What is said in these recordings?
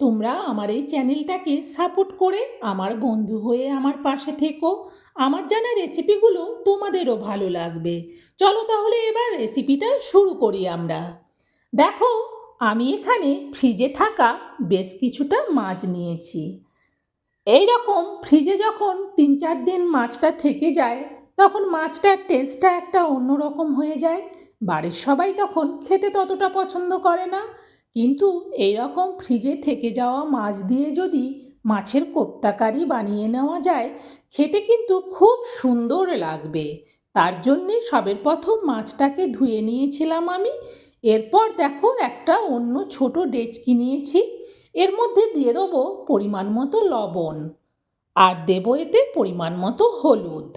তোমরা আমার এই চ্যানেলটাকে সাপোর্ট করে আমার বন্ধু হয়ে আমার পাশে থেকো। আমার জানা রেসিপিগুলো তোমাদেরও ভালো লাগবে। চলো তাহলে এবার রেসিপিটা শুরু করি আমরা। দেখো, আমি এখানে ফ্রিজে থাকা বেশ কিছুটা মাছ নিয়েছি। এই রকম ফ্রিজে যখন তিন চার দিন মাছটা থেকে যায়, তখন মাছটার টেস্টটা একটা অন্যরকম হয়ে যায়। বাড়ির সবাই তখন খেতে ততটা পছন্দ করে না। কিন্তু এই রকম ফ্রিজে থেকে যাওয়া মাছ দিয়ে যদি মাছের কোপ্তাকারি বানিয়ে নেওয়া যায়, খেতে কিন্তু খুব সুন্দর লাগবে। তার জন্যে সবের প্রথম মাছটাকে ধুয়ে নিয়েছিলাম আমি। এরপর দেখো একটা অন্য ছোট ডেচকি নিয়েছি। এর মধ্যে দিয়ে দেবো পরিমাণ মতো লবণ। আর দেবো এতে পরিমাণ মতো হলুদ।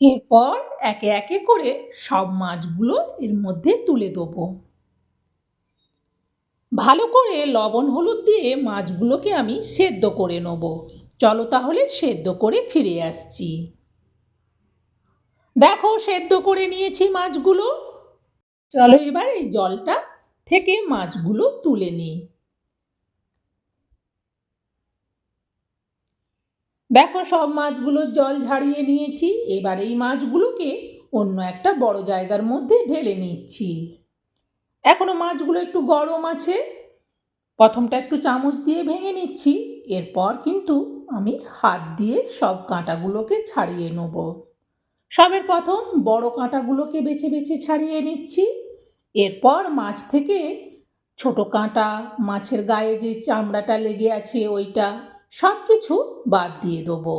এরপর একে একে করে সব মাছগুলো এর মধ্যে তুলে দেবো। ভালো করে লবণ হলুদ দিয়ে মাছগুলোকে আমি সেদ্ধ করে নেব। চলো তাহলে সেদ্ধ করে ফিরে আসছি। দেখো, সেদ্ধ করে নিয়েছি মাছগুলো। চলো এবার এই জলটা থেকে মাছগুলো তুলে নিই। দেখো, সব মাছগুলোর জল ঝাড়িয়ে নিয়েছি। এবার এই মাছগুলোকে অন্য একটা বড় জায়গার মধ্যে ঢেলে নিচ্ছি। এখনও মাছগুলো একটু গরম আছে। প্রথমটা একটু চামচ দিয়ে ভেঙে নিচ্ছি। এরপর কিন্তু আমি হাত দিয়ে সব কাঁটাগুলোকে ছাড়িয়ে নেব। সবের প্রথম বড় কাঁটাগুলোকে বেছে বেছে ছাড়িয়ে নিচ্ছি। এরপর মাছ থেকে ছোট কাঁটা, মাছের গায়ে যে চামড়াটা লেগে আছে ওইটা সব কিছু বাদ দিয়ে দেবো।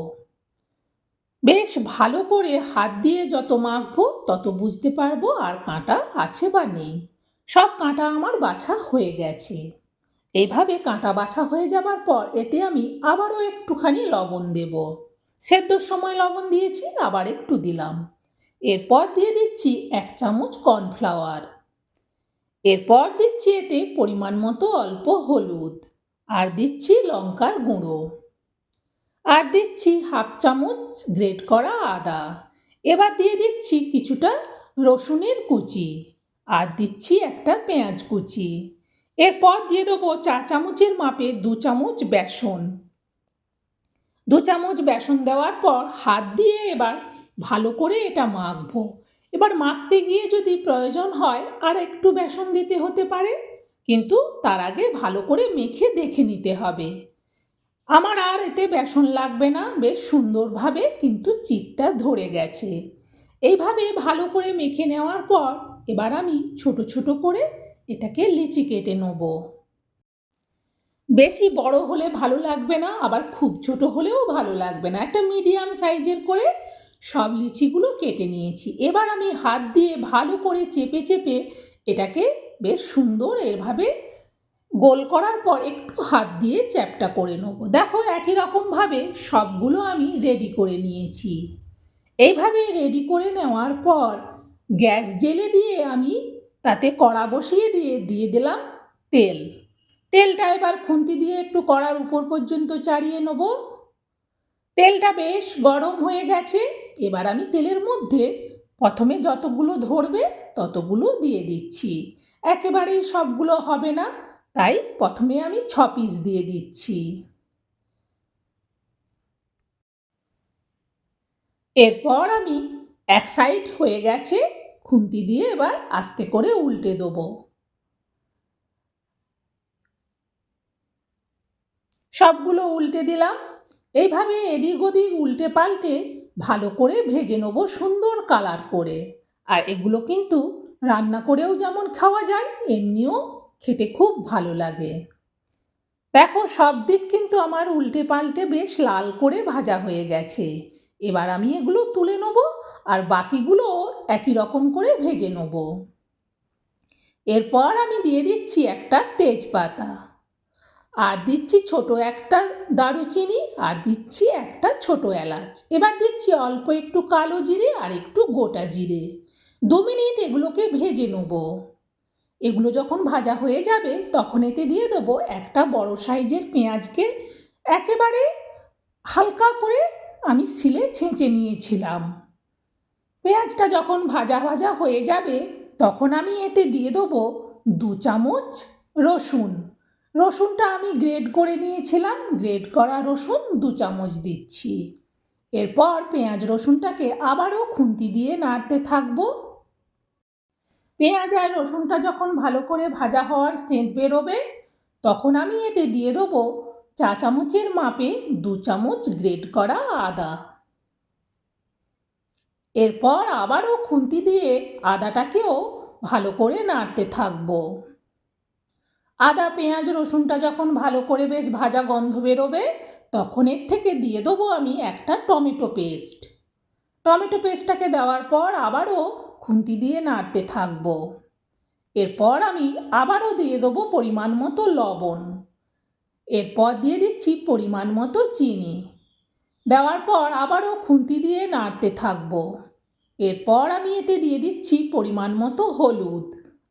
বেশ ভালো করে হাত দিয়ে যত মাখবো তত বুঝতে পারব আর কাঁটা আছে বা নেই। সব কাঁটা আমার বাছা হয়ে গেছে। এইভাবে কাঁটা বাছা হয়ে যাবার পর এতে আমি আবারও একটুখানি লবণ দেব। সেদ্ধর সময় লবণ দিয়েছি, আবার একটু দিলাম। এরপর দিয়ে দিচ্ছি এক চামচ কর্নফ্লাওয়ার। এরপর দিচ্ছি এতে পরিমাণ মতো অল্প হলুদ। আর দিচ্ছি লঙ্কার গুঁড়ো। আর দিচ্ছি হাফ চামচ গ্রেট করা আদা। এবার দিয়ে দিচ্ছি কিছুটা রসুনের কুচি। আর দিচ্ছি একটা পেঁয়াজ কুচি। এরপর দিয়ে দেবো চা চামচের মাপে দু চামচ বেসন। দু চামচ বেসন দেওয়ার পর হাত দিয়ে এবার ভালো করে এটা মাখবো। এবার মাখতে গিয়ে যদি প্রয়োজন হয় আর একটু বেসন দিতে হতে পারে, কিন্তু তার আগে ভালো করে মেখে দেখে নিতে হবে। আমার আর এতে বেসন লাগবে না, বেশ সুন্দরভাবে কিন্তু চিটটা ধরে গেছে। এইভাবে ভালো করে মেখে নেওয়ার পর এবার আমি ছোট ছোট করে এটাকে লিচি কেটে নেব। বেশি বড় হলে ভালো লাগবে না, আবার খুব ছোট হলেও ভালো লাগবে না। একটা মিডিয়াম সাইজের করে সব লিচিগুলো কেটে নিয়েছি। এবার আমি হাত দিয়ে ভালো করে চেপে চেপে এটাকে বেশ সুন্দর এভাবে গোল করার পর একটু হাত দিয়ে চ্যাপটা করে নেব। দেখো একই রকমভাবে সবগুলো আমি রেডি করে নিয়েছি। এইভাবে রেডি করে নেওয়ার পর গ্যাস জেলে দিয়ে আমি তাতে কড়া বসিয়ে দিয়ে দিয়ে দিলাম তেল। তেলটা এবার খুন্তি দিয়ে একটু কড়ার উপর পর্যন্ত চাড়িয়ে নেব। তেলটা বেশ গরম হয়ে গেছে, এবার আমি তেলের মধ্যে প্রথমে যতগুলো ধরবে ততগুলো দিয়ে দিচ্ছি। একেবারেই সবগুলো হবে না, তাই প্রথমে আমি ছ পিস দিয়ে দিচ্ছি। এরপর আমি এক সাইড হয়ে গেছে, খুন্তি দিয়ে এবার আস্তে করে উল্টে দেবো। সবগুলো উল্টে দিলাম। এইভাবে এদিক ওদিক উল্টে পাল্টে ভালো করে ভেজে নেব সুন্দর কালার করে। আর এগুলো কিন্তু রান্না করেও যেমন খাওয়া যায়, এমনিও খেতে খুব ভালো লাগে। দেখো, সব দিক কিন্তু আমার উল্টে পাল্টে বেশ লাল করে ভাজা হয়ে গেছে। এবার আমি এগুলো তুলে নেব। আর বাকিগুলো একই রকম করে ভেজে নেব। এরপর আমি দিয়ে দিচ্ছি একটা তেজপাতা। আর দিচ্ছি ছোট একটা দারুচিনি আর দিচ্ছি একটা ছোট এলাচ। এবার দিচ্ছি অল্প একটু কালো জিরে আর একটু গোটা জিরে। দু মিনিট এগুলোকে ভেজে নেব। এগুলো যখন ভাজা হয়ে যাবে তখন এতে দিয়ে দেবো একটা বড় সাইজের পেঁয়াজকে। একেবারে হালকা করে আমি শিলে ছেঁচে নিয়েছিলাম। পেঁয়াজটা যখন ভাজা ভাজা হয়ে যাবে, তখন আমি এতে দিয়ে দেবো দু চামচ রসুন। রসুনটা আমি গ্রেড করে নিয়েছিলাম গ্রেড করা রসুন দু চামচ দিচ্ছি। এরপর পেঁয়াজ রসুনটাকে আবারও খুন্তি দিয়ে নাড়তে থাকব। পেঁয়াজ আর রসুনটা যখন ভালো করে ভাজা হওয়ার সেন্ট বেরোবে, তখন আমি এতে দিয়ে দেবো চা চামচের মাপে দু চামচ গ্রেড করা আদা। এরপর আবারও খুন্তি দিয়ে আদাটাকেও ভালো করে নাড়তে থাকব। আদা, পেঁয়াজ, রসুনটা যখন ভালো করে বেশ ভাজা গন্ধ বেরোবে, তখন এর থেকে দিয়ে দেবো আমি একটা টমেটো পেস্ট। টমেটো পেস্টটাকে দেওয়ার পর আবারও খুন্তি দিয়ে নাড়তে থাকব। এরপর আমি আবারও দিয়ে দেবো পরিমাণ মতো লবণ। এরপর দিয়ে দিচ্ছি পরিমাণ মতো চিনি। দেওয়ার পর আবারও খুন্তি দিয়ে নাড়তে থাকব। এরপর আমি এতে দিয়ে দিচ্ছি পরিমাণ মতো হলুদ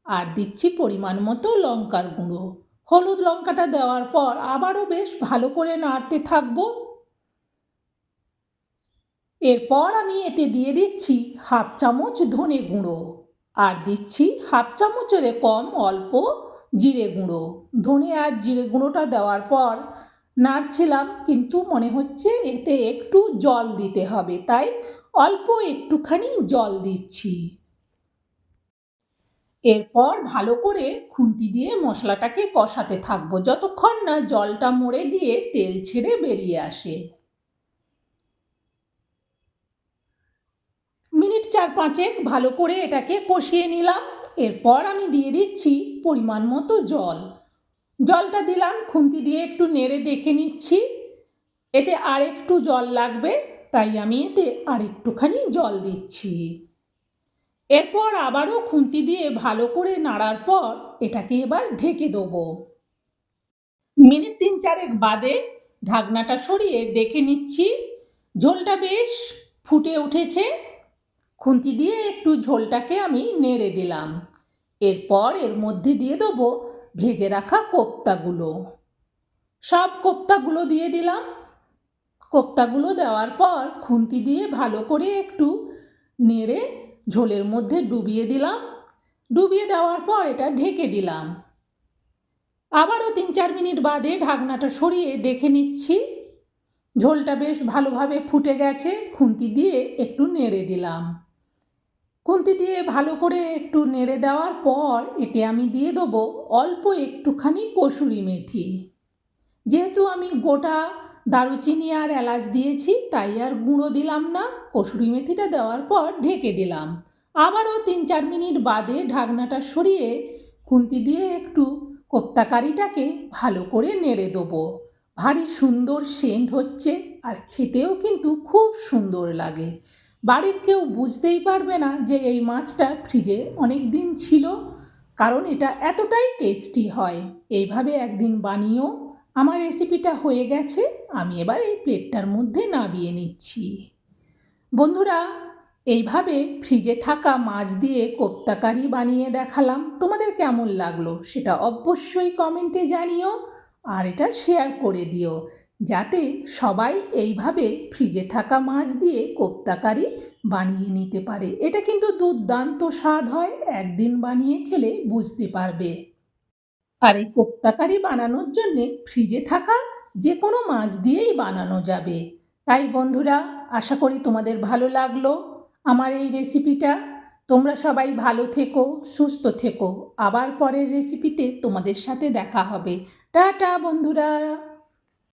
আর দিচ্ছি পরিমাণ মতো লঙ্কার গুঁড়ো। হলুদ লঙ্কাটা দেওয়ার পর আবারও বেশ ভালো করে নাড়তে থাকব। এরপর আমি এতে দিয়ে দিচ্ছি হাফ চামচ ধনে গুঁড়ো আর দিচ্ছি হাফ চামচের কম অল্প জিরে গুঁড়ো। ধনে আর জিরে গুঁড়োটা দেওয়ার পর নাড়ছিলাম, কিন্তু মনে হচ্ছে এতে একটু জল দিতে হবে। তাই অল্প একটুখানি জল দিচ্ছি। এরপর ভালো করে খুন্তি দিয়ে মশলাটাকে কষাতে থাকব। যতক্ষণ না জলটা মরে গিয়ে তেল ছেড়ে বেরিয়ে আসে। মিনিট চার পাঁচেক ভালো করে এটাকে কষিয়ে নিলাম। এরপর আমি দিয়ে দিচ্ছি পরিমাণ মতো জল। জলটা দিলাম, খুন্তি দিয়ে একটু নেড়ে দেখে নিচ্ছি। এতে আর একটু জল লাগবে, তাই আমি এতে আর একটুখানি জল দিচ্ছি। এরপর আবারও খুন্তি দিয়ে ভালো করে নাড়ার পর এটাকে এবার ঢেকে দেবো। মিনিট তিন চারেক বাদে ঢাকনাটা সরিয়ে দেখে নিচ্ছি, ঝোলটা বেশ ফুটে উঠেছে। খুন্তি দিয়ে একটু ঝোলটাকে আমি নেড়ে দিলাম। এরপর এর মধ্যে দিয়ে দেবো ভেজে রাখা কোপ্তাগুলো। সব কোপ্তাগুলো দিয়ে দিলাম। কোপ্তাগুলো দেওয়ার পর খুন্তি দিয়ে ভালো করে একটু নেড়ে ঝোলের মধ্যে ডুবিয়ে দিলাম। ডুবিয়ে দেওয়ার পর এটা ঢেকে দিলাম। আবারও তিন চার মিনিট বাদে ঢাকনাটা সরিয়ে দেখে নিচ্ছি। ঝোলটা বেশ ভালোভাবে ফুটে গেছে। খুন্তি দিয়ে একটু নেড়ে দিলাম। খুন্তি দিয়ে ভালো করে একটু নেড়ে দেওয়ার পর এতে আমি দিয়ে দেবো অল্প একটুখানি কসুরি মেথি। যেহেতু আমি গোটা দারুচিনি আর এলাচ দিয়েছি, তাই আর গুঁড়ো দিলাম না। কসুরি মেথিটা দেওয়ার পর ঢেকে দিলাম। আবারও তিন চার মিনিট বাদে ঢাকনাটা সরিয়ে খুন্তি দিয়ে একটু কোপ্তাকারিটাকে ভালো করে নেড়ে দেবো। ভারী সুন্দর সেন্ট হচ্ছে আর খেতেও কিন্তু খুব সুন্দর লাগে। বাড়ির কেউ বুঝতেই পারবে না যে এই মাছটা ফ্রিজে অনেক দিন ছিল, কারণ এটা এতটাই টেস্টি হয়। এইভাবে একদিন বানিয়েও আমার রেসিপিটা হয়ে গেছে, আমি এবার এই প্লেটটার মধ্যে নাবিয়ে নিচ্ছি। বন্ধুরা, এইভাবে ফ্রিজে থাকা মাছ দিয়ে কোপ্তাকারি বানিয়ে দেখালাম। তোমাদের কেমন লাগল সেটা অবশ্যই কমেন্টে জানিও আর এটা শেয়ার করে দিও। যাতে সবাই এইভাবে ফ্রিজে থাকা মাছ দিয়ে কোপ্তাকারি বানিয়ে নিতে পারে। এটা কিন্তু দুর্দান্ত স্বাদ হয়, একদিন বানিয়ে খেলে বুঝতে পারবে। আর এই কোপ্তাকারি বানানোর জন্যে ফ্রিজে থাকা যে কোনো মাছ দিয়েই বানানো যাবে। তাই বন্ধুরা, আশা করি তোমাদের ভালো লাগল। আমার এই রেসিপিটা তোমরা সবাই ভালো থেকো, সুস্থ থেকো। আবার পরের রেসিপিতে তোমাদের সাথে দেখা হবে। টাটা বন্ধুরা।